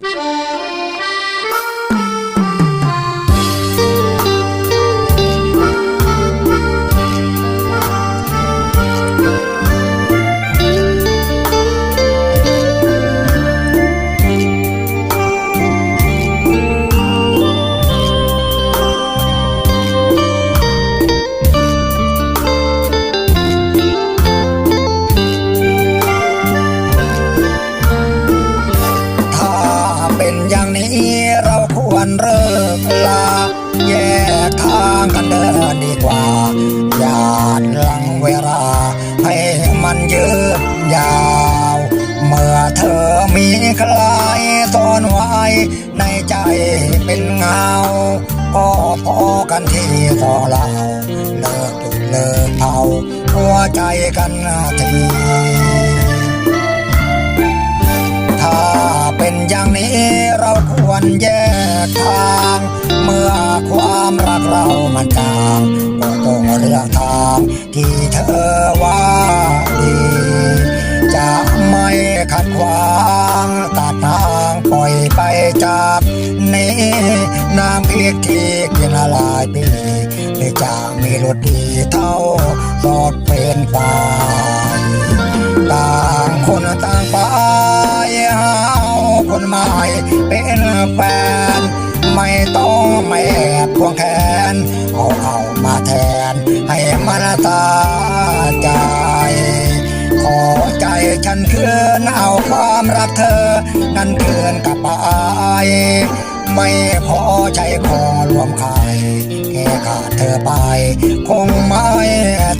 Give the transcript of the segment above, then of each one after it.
ถ้ กลา แยกทางกันเดินดีกว่า อย่าลังเวลา ให้มันยืดยาว เมื่อเธอมีใครซ่อนไว้ ในใจเป็นเงาก็พอกันที่ต่อเรา เลิกดูเลิกเอาหัวใจกันทีถ้าเป็นอย่างนี้เราควรแยก ทาง เมื่อความรักเรามันจางก็ต้องเลือกทางที่เธอว่าดีจะไม่ขัดขวางตัดทางปล่อยไปจากนี้น้ำพริกที่กินละลายปีหรือจะมีรสดีเท่าสอดเป็นปายต่างคนต่างไปหาคนใหม่เป็นแฟน ไม่ต้องไม่แอบควงแขนเอาเอามาแทน ให้มันตาใจ ขอใจฉันคืนเอาความรักเธอ นั้นคืนกลับไปไม่พอใจขอรวมใครแค่ขาดเธอไป คงไม่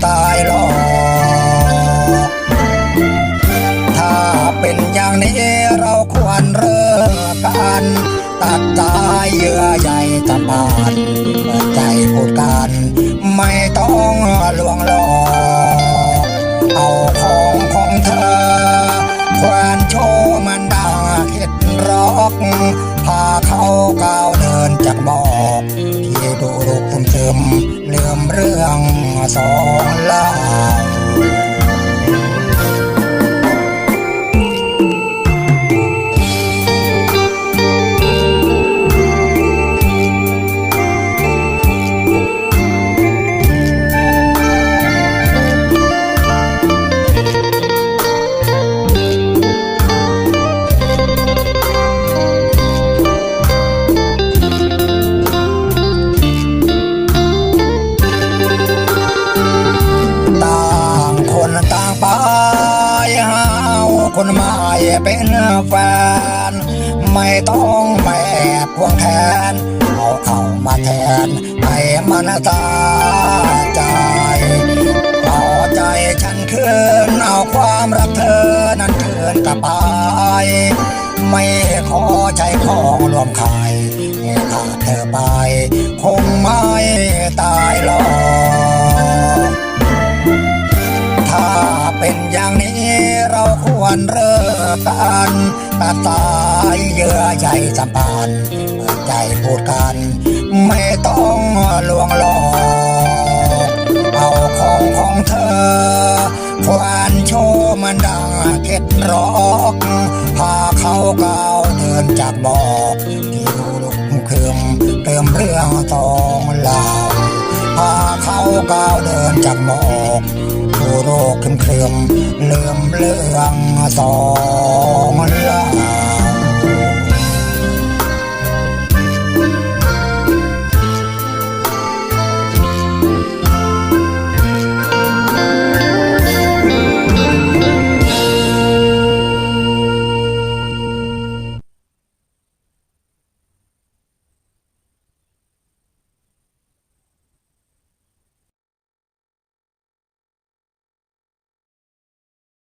ตายหรอกถ้าเป็นอย่างนี้ ควรเลิกกัน ตัดสายเยื่อใยตะปานใจพูดกัน ไม่ต้องลวงหลอกเอาของของเธอ ควนโชว์มันดังคิดร็อกพาเขาก้าวเดินจากหมอกที่ดูรุกซึมซึมๆลืมเรื่องสองลา คนใหม่เป็นแฟน ไม่ต้องไม่แอบควงแขนเอาเข้ามาแทนให้มันตาใจเอาใจฉันคืนเอาความรักเธอนั้นคืนกลับไป ไม่ขอใจของรวมใครแค่ขาเธอไปคง กกันตัดสายเยื่อใยสัมพันธ์เปิดใจพูดกัน ไม่ต้องลวงหลอก เอาของของเธอ ควานโชว์มันดังเก็ดร้อกพาเขาก้าวเดินจากบอกที่ดูลุกคืมเติมเรื่องตองเล่าพาเขาก้าวเดินจากหมอก โรคเครื่องเลื่อมเลื่องสองเรื่อ